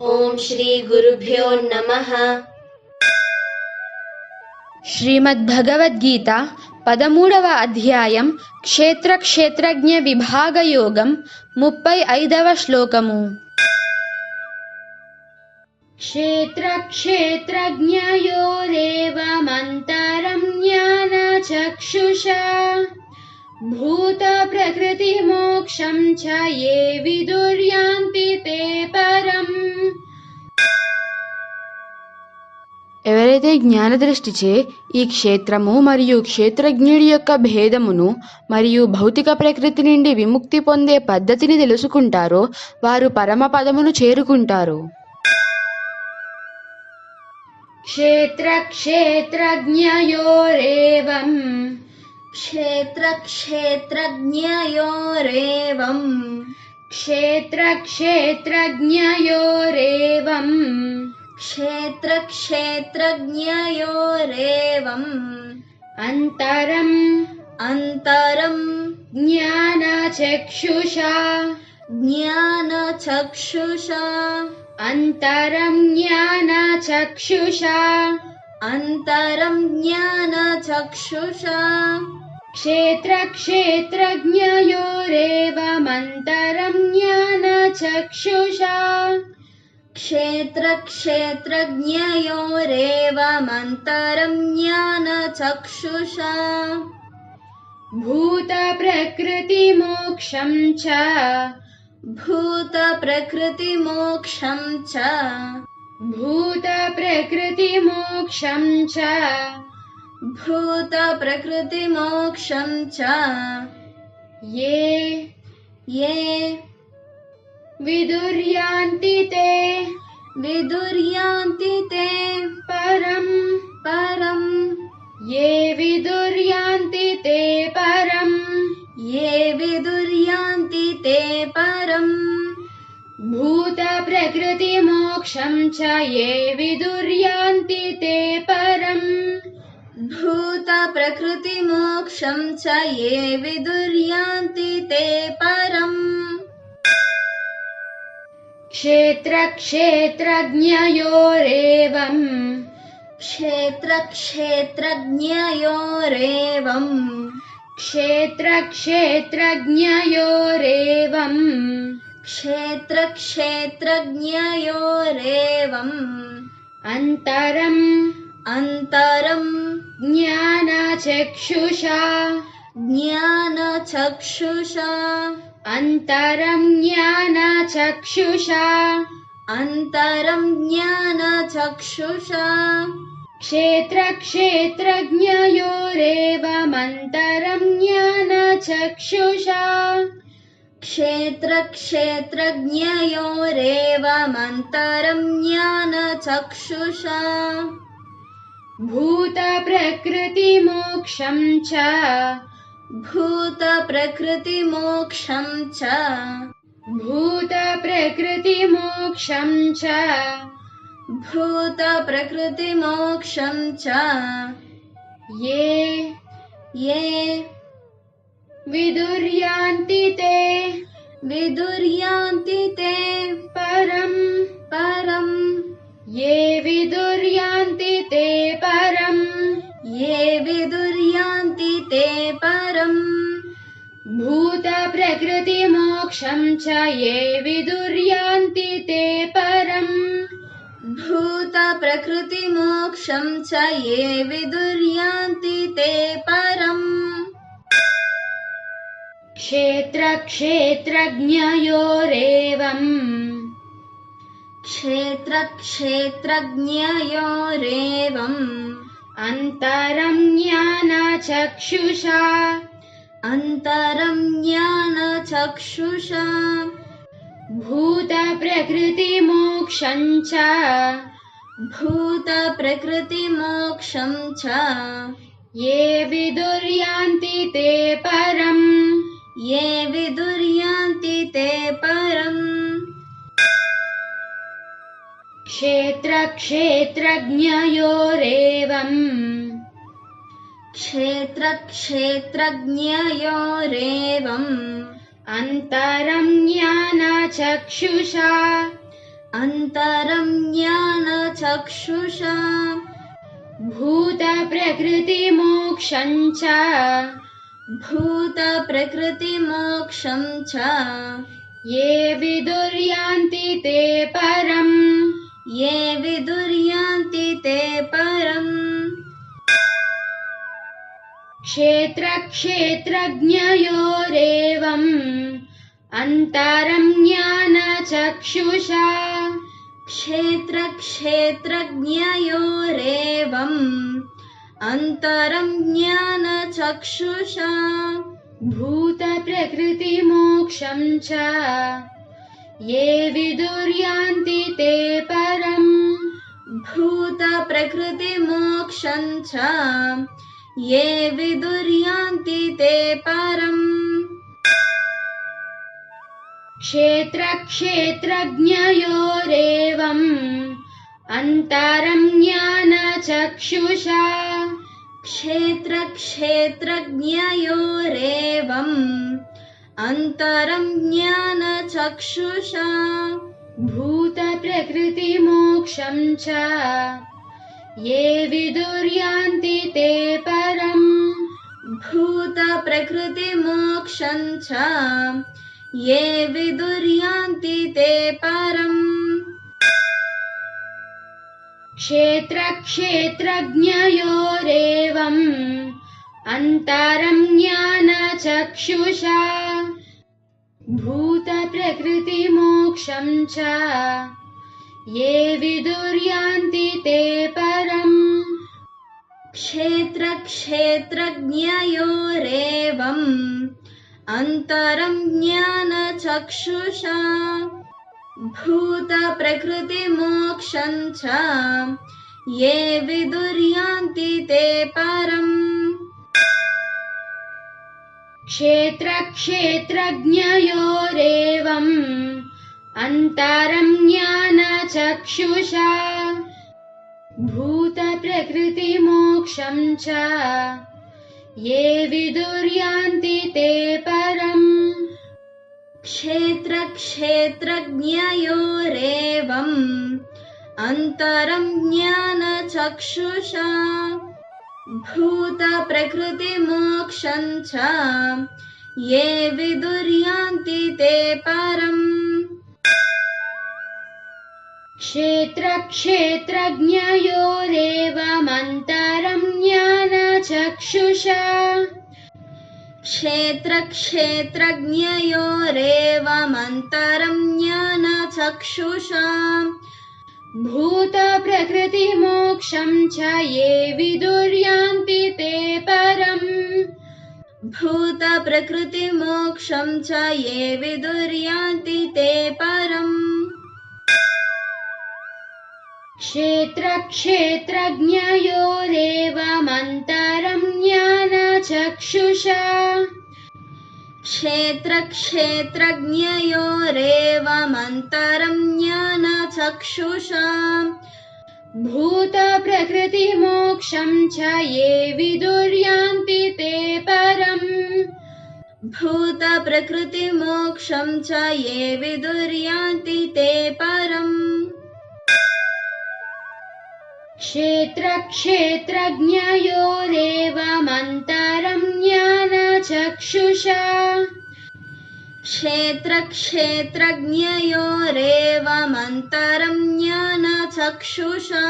ॐ श्रीगुरुभ्यो नमः శ్రీమద్భగవద్గీత పదమూడవ అధ్యాయం క్షేత్ర క్షేత్రజ్ఞ విభాగ యోగం ముప్పై ఐదవ శ్లోకము క్షేత్ర క్షేత్రజ్ఞయోరేవమంతరం జ్ఞాన చక్షుషా భూత ప్రకృతి మోక్షం ये विदुर्यान्ति తే పరం ఎవరైతే జ్ఞానదృష్టి చే ఈ క్షేత్రము మరియు క్షేత్రజ్ఞుడి యొక్క భేదమును మరియు భౌతిక ప్రకృతి నుండి విముక్తి పొందే పద్ధతిని తెలుసుకుంటారో వారు పరమ పదమును చేరుకుంటారు. క్షేత్ర క్షేత్రజ్ఞయోరేవం क्षेत्रक्षेत्रज्ञयोरेवम्। क्षेत्रक्षेत्रज्ञयोरेवम्। क्षेत्रक्षेत्रज्ञयोरेवम्। अन्तरम् अन्तरम् ज्ञानचक्षुषा। ज्ञानचक्षुषा। अन्तरं ज्ञानचक्षुषा। अन्तरं ज्ञानचक्षुषा। क्षेत्रक्षेत्रज्ञयोरेवमन्तरं ज्ञानचक्षुषा क्षेत्रक्षेत्रज्ञयोरेवमन्तरं ज्ञानचक्षुषा भूतप्रकृतिमोक्षं च। भूतप्रकृतिमोक्षं च। भूतप्रकृतिमोक्षं च। भूतप्रकृतिमोक्षं च ये ये विदुर्यान्ति ते विदुर्यान्ति ते परं परं ये विदुर्यान्ति ते परं ये विदुर्यान्ति ते परम् भूतप्रकृतिमोक्षं च ये विदुर्या ये विदुर्यान्ति ते परम्। क्षेत्रक्षेत्रज्ञयोरेवम्। क्षेत्रक्षेत्रज्ञयोरेवम्। क्षेत्रक्षेत्रज्ञयोरेवम्। क्षेत्रक्षेत्रज्ञयोरेवम्। अन्तरम्। अन्तरम्। ज्ञानचक्षुषा। ज्ञानचक्षुषा। अन्तरं ज्ञानचक्षुषा। अन्तरं ज्ञानचक्षुषा। क्षेत्रक्षेत्रज्ञयोरेवमन्तरं ज्ञानचक्षुषा। क्षेत्रक्षेत्रज्ञयोरेवमन्तरं ज्ञानचक्षुषा। भूतप्रकृतिमोक्षं च। भूतप्रकृतिमोक्षं च। भूतप्रकृतिमोक्षं च। भूतप्रकृतिमोक्षं च। ये ये विदुर्यान्ति ते विदुर्यान्ति ते परं परम्। ये विदुर्यान्ति ते परम्। ये विदुर्यान्ति ते परम्। भूतप्रकृतिमोक्षम् च ये विदुर्यान्ति ते परम्। भूतप्रकृतिमोक्षम् च ये विदुर्यान्ति ते परम्। क्षेत्रक्षेत्रज्ञयोरे क्षेत्रक्षेत्रज्ञयोरेवम्। अन्तरं ज्ञानचक्षुषा अन्तरं ज्ञानचक्षुषा भूतप्रकृतिमोक्षं च। भूतप्रकृतिमोक्षं च। ये विदुर्यान्ति ते परम्। ये विदुर्यान्ति ते परम्। क्षेत्रक्षेत्रज्ञयोरेवम् क्षेत्रक्षेत्रज्ञयोरेवम् अन्तरं ज्ञानचक्षुषा अन्तरं ज्ञानचक्षुषा भूतप्रकृतिमोक्षं च भूतप्रकृतिमोक्षं च ये विदुर्यान्ति ते परम् ये विदुर्यान्ति ते परम्। क्षेत्रक्षेत्रज्ञयोरेवम्। अन्तरं ज्ञानचक्षुषा। क्षेत्रक्षेत्रज्ञयोरेवम्। अन्तरं ज्ञानचक्षुषा। भूतप्रकृतिमोक्षं च। ये विदुर्यान्ति भूतप्रकृतिमोक्षं च। ये विदुर्यान्ति ते परम् क्षेत्रक्षेत्रज्ञयोरेवम् अन्तरं ज्ञानचक्षुषा। क्षेत्रक्षेत्रज्ञयोरेवम् अन्तरं ज्ञानचक्षुषा। भूतप्रकृतिमोक्षं च ये विदुर्यान्ति ते परम् भूतप्रकृतिमोक्षं च। ये विदुर्यान्ति ते परम् क्षेत्रक्षेत्रज्ञयोरेवम् अन्तरं ज्ञानचक्षुषा। भूतप्रकृतिमोक्षं च ये विदुर्यान्ति ते परम्। क्षेत्रक्षेत्रज्ञयोरेवम्। अन्तरं ज्ञानचक्षुषा। भूतप्रकृतिमोक्षं च। ये विदुर्यान्ति ते परम्। क्षेत्रक्षेत्रज्ञयोरेवम् ज्ञानचक्षुषा भूतप्रकृतिमोक्षं च। ये विदुर्यान्ति ते परम् क्षेत्रक्षेत्रज्ञयोरेवम्। अन्तरं ज्ञानचक्षुषा भूतप्रकृतिमोक्षं च। ये विदुर्यान्ति ते परम् क्षेत्रक्षेत्रज्ञयोरेवमन्तरं ज्ञानचक्षुषा क्षेत्रक्षेत्रज्ञयोरेवमन्तरं ज्ञानचक्षुषा भूतप्रकृतिमोक्षं च ये विदुर्यान्ति ते परम्। भूतप्रकृतिमोक्षं च ये विदुर्यान्ति ते परम् क्षेत्रक्षेत्रज्ञयोरेवमन्तरं ज्ञानचक्षुषा क्षेत्रक्षेत्रज्ञयोरेवमन्तरं ज्ञानचक्षुषा भूतप्रकृतिमोक्षं च ये विदुर्यान्ति ते परम्। भूतप्रकृतिमोक्षं च ये विदुर्यान्ति ते परम् क्षेत्रक्षेत्रज्ञयोरेवमन्तरं ज्ञानचक्षुषा क्षेत्रक्षेत्रज्ञयोरेवमन्तरं ज्ञानचक्षुषा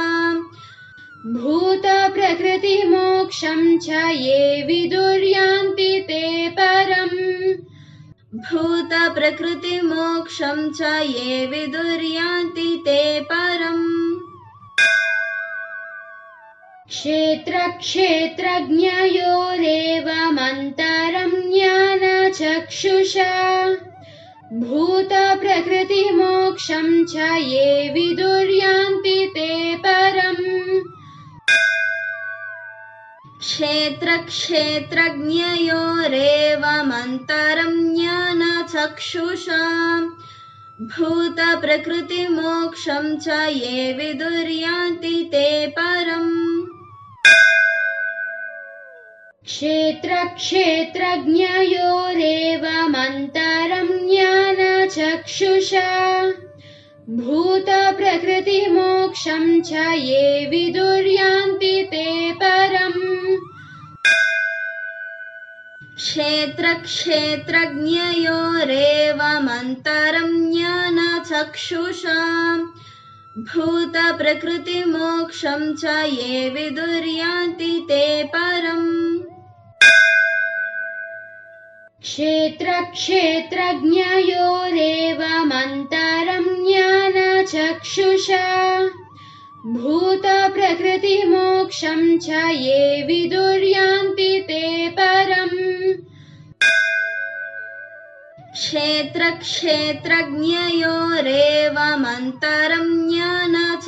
भूतप्रकृतिमोक्षं च ये विदुर्यान्ति ते परम्। भूतप्रकृतिमोक्षं च ये विदुर्यान्ति ते परम् क्षेत्रक्षेत्रज्ञयोरेवमन्तरं ज्ञानचक्षुषा भूतप्रकृतिमोक्षं च ये विदुर्यान्ति ते परम्। क्षेत्रक्षेत्रज्ञयोरेवमन्तरं ज्ञानचक्षुषा भूतप्रकृतिमोक्षं च ये विदुर्यान्ति ते परम् क्षेत्रक्षेत्रज्ञयोरेवमन्तरं ज्ञानचक्षुषा भूतप्रकृतिमोक्षं च ये विदुर्यान्ति ते परम्। क्षेत्रक्षेत्रज्ञयोरेवमन्तरं ज्ञानचक्षुषा भूतप्रकृतिमोक्षं च ये विदुर्यान्ति ते परम्। क्षेत्रक्षेत्रज्ञयोरेवमन्तरं ज्ञानचक्षुषा। भूतप्रकृतिमोक्षं च ये विदुर्यान्ति ते परम्। क्षेत्रक्षेत्रज्ञयोरेवमन्तरं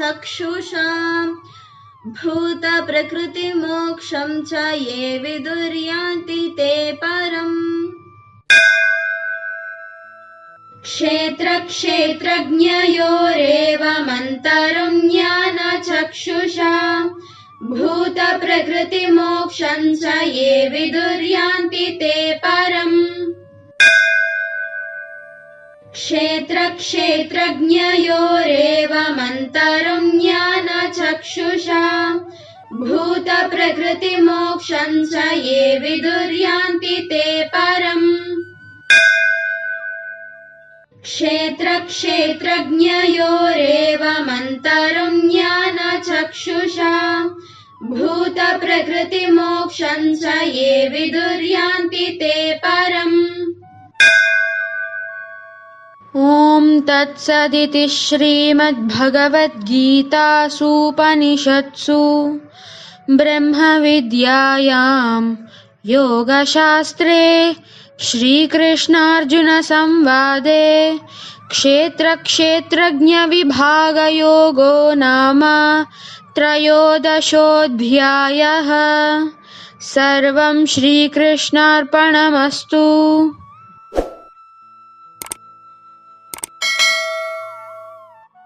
ज्ञानचक्षुषा भूतप्रकृतिमोक्षं च ये विदुर्यान्ति ते परम्। क्षेत्रक्षेत्रज्ञयोरेवमन्तरं ज्ञानचक्षुषा भूतप्रकृतिमोक्षं च ये विदुर्यान्ति ते परम् क्षेत्रक्षेत्रज्ञयोरेवमन्तरं ज्ञानचक्षुषा भूतप्रकृतिमोक्षं च ये विदुर्यान्ति ते परम्। क्षेत्रक्षेत्रज्ञयोरेवमन्तरं ज्ञानचक्षुषा भूतप्रकृतिमोक्षं च ये विदुर्यान्ति ते परम् ॐ तत्सदिति श्रीमद्भगवद्गीतासूपनिषत्सु ब्रह्मविद्यायां योगशास्त्रे श्रीकृष्णार्जुनसंवादे क्षेत्रक्षेत्रज्ञविभागयोगो नाम त्रयोदशोऽध्यायः. सर्वं श्रीकृष्णार्पणमस्तु